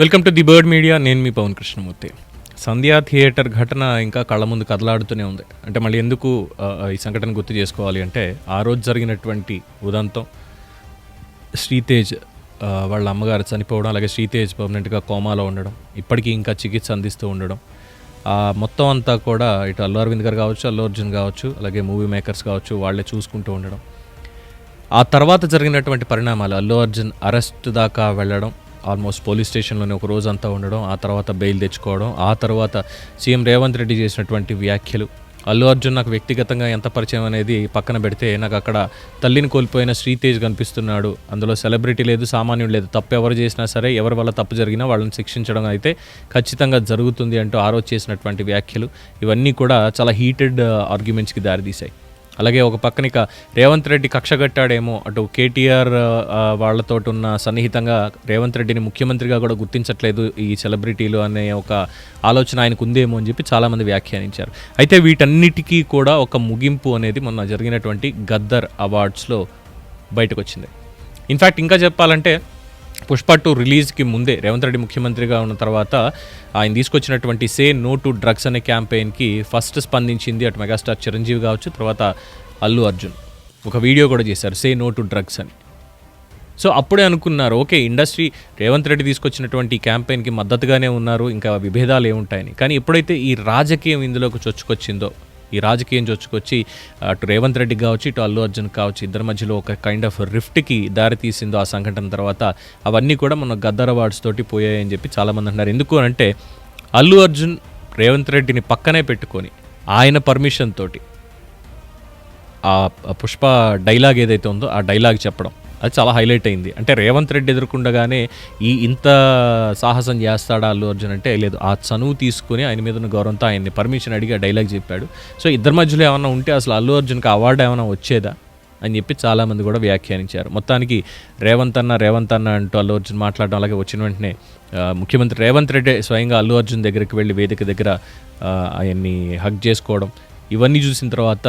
Welcome to the bird media నేను మీ Pawan Krishnamurthy. Sandhya theatre ఘటన ఇంకా కళ్ళ ముందు కదలాడుతూనే ఉంది. అంటే మళ్ళీ ఎందుకు ఈ సంఘటన గుర్తు చేసుకోవాలి అంటే ఆ రోజు జరిగినటువంటి ఉదంతం శ్రీతేజ్ వాళ్ళ అమ్మగారు చనిపోవడం అలాగే శ్రీతేజ్ పర్మనెంట్గా కోమాలో ఉండడం ఇప్పటికీ ఇంకా చికిత్స అందిస్తూ ఉండడం ఆ మొత్తం అంతా కూడా ఇటు అల్లు అరవింద్ గారు కావచ్చు అల్లు అర్జున్ కావచ్చు అలాగే మూవీ మేకర్స్ కావచ్చు వాళ్ళే చూసుకుంటూ ఉండడం. ఆ తర్వాత జరిగినటువంటి పరిణామాలు అల్లు అర్జున్ అరెస్ట్ దాకా వెళ్ళడం ఆల్మోస్ట్ పోలీస్ స్టేషన్లోనే ఒక రోజు అంతా ఉండడం ఆ తర్వాత బెయిల్ తెచ్చుకోవడం ఆ తర్వాత సీఎం రేవంత్ రెడ్డి చేసినటువంటి వ్యాఖ్యలు. అల్లు అర్జున్ నాకు వ్యక్తిగతంగా ఎంత పరిచయం అనేది పక్కన పెడితే నాకు అక్కడ తల్లిని కోల్పోయిన శ్రీతేజ్ కనిపిస్తున్నాడు. అందులో సెలబ్రిటీ లేదు సామాన్యుడు లేదు. తప్పు ఎవరు చేసినా సరే ఎవరి వల్ల తప్పు జరిగినా వాళ్ళని శిక్షించడం అయితే ఖచ్చితంగా జరుగుతుంది అంటూ ఆ చేసినటువంటి వ్యాఖ్యలు. ఇవన్నీ కూడా చాలా హీటెడ్ ఆర్గ్యుమెంట్స్కి దారితీశాయి. అలాగే ఒక పక్కన ఇక రేవంత్ రెడ్డి కక్షగట్టాడేమో అటు కేటీఆర్ వాళ్ళతో ఉన్న సన్నిహితంగా రేవంత్ రెడ్డిని ముఖ్యమంత్రిగా కూడా గుర్తించట్లేదు ఈ సెలబ్రిటీలు అనే ఒక ఆలోచన ఆయనకు ఉందేమో అని చెప్పి చాలామంది వ్యాఖ్యానించారు. అయితే వీటన్నిటికీ కూడా ఒక ముగింపు అనేది మొన్న జరిగినటువంటి గద్దర్ అవార్డ్స్లో బయటకు వచ్చింది ఇన్ఫ్యాక్ట్ ఇంకా చెప్పాలంటే పుష్ప టూ రిలీజ్కి ముందే రేవంత్ రెడ్డి ముఖ్యమంత్రిగా ఉన్న తర్వాత ఆయన తీసుకొచ్చినటువంటి సే నో టు డ్రగ్స్ అనే క్యాంపెయిన్కి ఫస్ట్ స్పందించింది అటు మెగాస్టార్ చిరంజీవి కావచ్చు తర్వాత అల్లు అర్జున్. ఒక వీడియో కూడా చేశారు సే నో టు డ్రగ్స్ అని. సో అప్పుడే అనుకున్నారు ఓకే ఇండస్ట్రీ రేవంత్ రెడ్డి తీసుకొచ్చినటువంటి క్యాంపెయిన్కి మద్దతుగానే ఉన్నారు ఇంకా విభేదాలు ఏముంటాయని. కానీ ఎప్పుడైతే ఈ రాజకీయం ఇందులోకి చొచ్చుకొచ్చిందో ఈ రాజకీయం చొచ్చుకొచ్చి అటు రేవంత్ రెడ్డి కావచ్చు ఇటు అల్లు అర్జున్ కావచ్చు ఇద్దరి మధ్యలో ఒక కైండ్ ఆఫ్ రిఫ్ట్కి దారి తీసిందో ఆ సంఘటన తర్వాత అవన్నీ కూడా మన గద్దర్ అవార్డ్స్ తోటి పోయాయని చెప్పి చాలామంది అంటున్నారు. ఎందుకు అంటే అల్లు అర్జున్ రేవంత్ రెడ్డిని పక్కనే పెట్టుకొని ఆయన పర్మిషన్ తోటి ఆ పుష్ప డైలాగ్ ఏదైతే ఉందో ఆ డైలాగ్ చెప్పడం. అది చాలా హైలైట్ అయింది. అంటే రేవంత్ రెడ్డి ఎదుర్కొండగానే ఈ ఇంత సాహసం చేస్తాడా అల్లు అర్జున్ అంటే లేదు ఆ చనువు తీసుకుని ఆయన మీద ఉన్న గౌరవంతో ఆయన్ని పర్మిషన్ అడిగి ఆ డైలాగ్ చెప్పాడు. సో ఇద్దరి మధ్యలో ఏమైనా ఉంటే అసలు అల్లు అర్జున్కి అవార్డు ఏమైనా వచ్చేదా అని చెప్పి చాలామంది కూడా వ్యాఖ్యానించారు. మొత్తానికి రేవంత్ అన్న రేవంత్ అన్న అంటూ అల్లు అర్జున్ మాట్లాడడం అలాగే వచ్చిన వెంటనే ముఖ్యమంత్రి రేవంత్ రెడ్డి స్వయంగా అల్లు అర్జున్ దగ్గరికి వెళ్ళి వేదిక దగ్గర ఆయన్ని హక్ చేసుకోవడం ఇవన్నీ చూసిన తర్వాత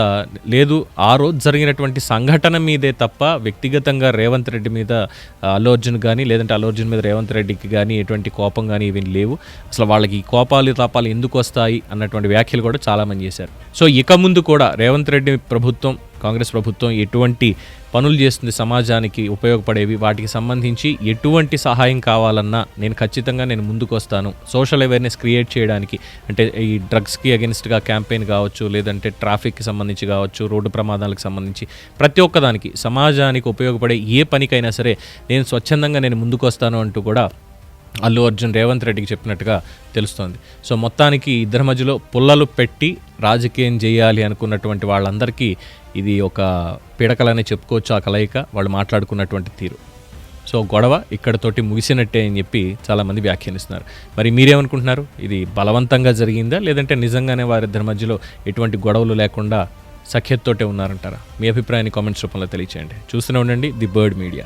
లేదు ఆ రోజు జరిగినటువంటి సంఘటన మీదే తప్ప వ్యక్తిగతంగా రేవంత్ రెడ్డి మీద అల్లర్జున్ అల్లు అర్జున్ కానీ లేదంటే అల్లు అర్జున్ మీద రేవంత్ రెడ్డికి కానీ ఎటువంటి కోపం కానీ ఇవి లేవు. అసలు వాళ్ళకి ఈ కోపాలు తాపాలు ఎందుకు వస్తాయి అన్నటువంటి వ్యాఖ్యలు కూడా చాలామంది చేశారు. సో ఇక ముందు కూడా రేవంత్ రెడ్డి ప్రభుత్వం కాంగ్రెస్ ప్రభుత్వం ఎటువంటి పనులు చేస్తుంది సమాజానికి ఉపయోగపడేవి? వాటికి సంబంధించి ఎటువంటి సహాయం కావాలన్నా నేను ఖచ్చితంగా నేను ముందుకు వస్తాను. సోషల్ అవేర్నెస్ క్రియేట్ చేయడానికి అంటే ఈ డ్రగ్స్కి అగెన్స్ట్గా క్యాంపెయిన్ కావచ్చు లేదంటే ట్రాఫిక్కి సంబంధించి కావచ్చు రోడ్డు ప్రమాదాలకు సంబంధించి ప్రతి ఒక్కదానికి సమాజానికి ఉపయోగపడే ఏ పనికైనా సరే నేను స్వచ్ఛందంగా నేను ముందుకు వస్తాను అంటూ కూడా అల్లు అర్జున్ రేవంత్ రెడ్డికి చెప్పినట్టుగా తెలుస్తోంది. సో మొత్తానికి ఇద్దరి మధ్యలో పుల్లలు పెట్టి రాజకీయం చేయాలి అనుకున్నటువంటి వాళ్ళందరికీ ఇది ఒక పీడకలనే చెప్పుకోవచ్చు ఆ కలయిక వాళ్ళు మాట్లాడుకున్నటువంటి తీరు. సో గొడవ ఇక్కడతోటి ముగిసినట్టే అని చెప్పి చాలామంది వ్యాఖ్యానిస్తున్నారు. మరి మీరేమనుకుంటున్నారు? ఇది బలవంతంగా జరిగిందా? లేదంటే నిజంగానే వారిద్దరి మధ్యలో ఎటువంటి గొడవలు లేకుండా సఖ్యతతోటే ఉన్నారంటారా? మీ అభిప్రాయాన్ని కామెంట్స్ రూపంలో తెలియచేయండి. చూస్తూనే ఉండండి ది బర్డ్ మీడియా.